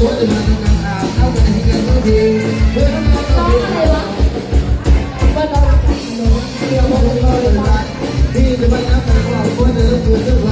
รู้ว่าจะต้องอะไรวะว่าเราเที่จะมานของาเพื่นเพื่อเพื่อ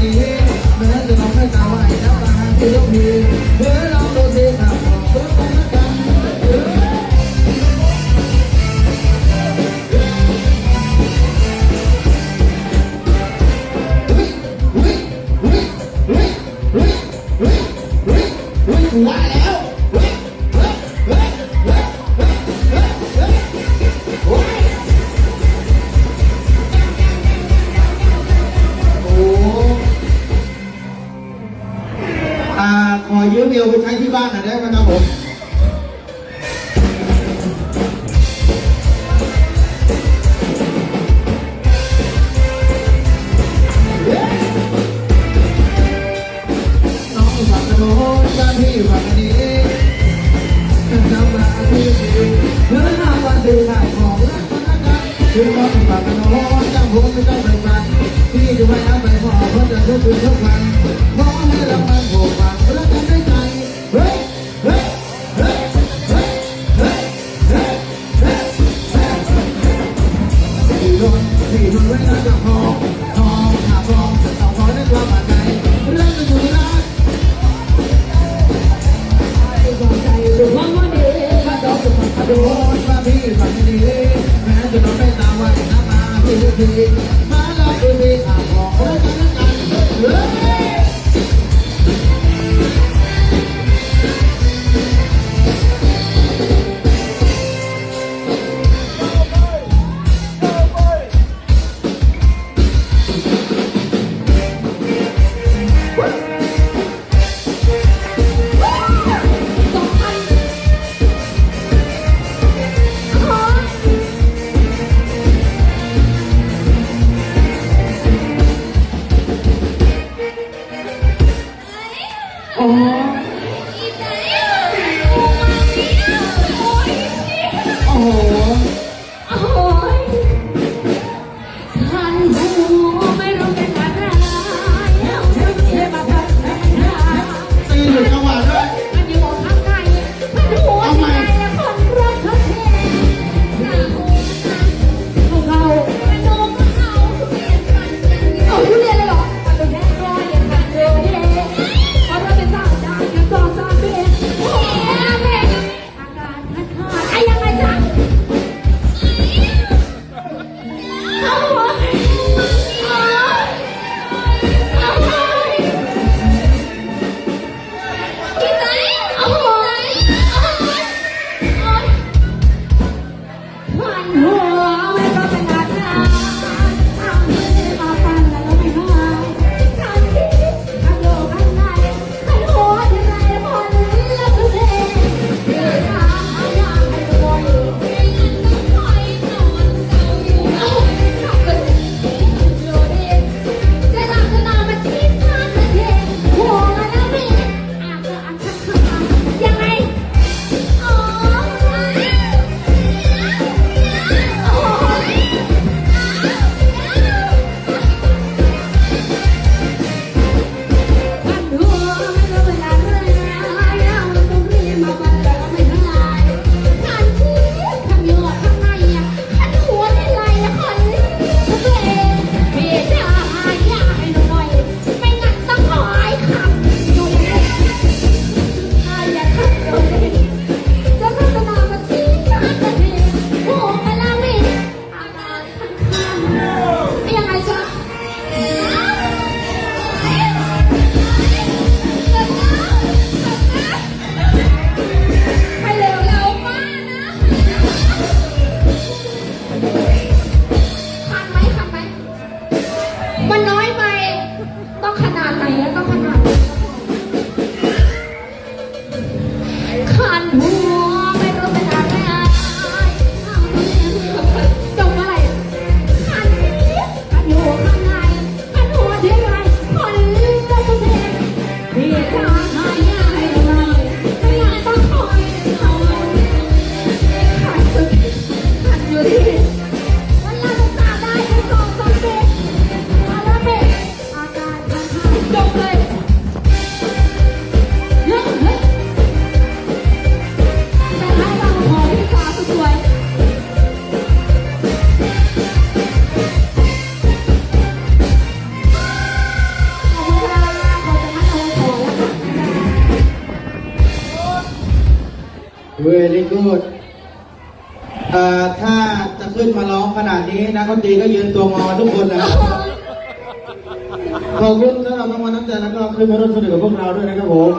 yeah. Thank you. Oh. Amen. พูถ้าจะขึ้นมาร้องขนาดนี้นักดนตรีก็ยืนตัวงอทุกคนนะขอบคุณสำหรับรางวันนั้ำใจแล้วก็ขึ้นมารู้มสนุกกับพวกเราด้วยนะครับผม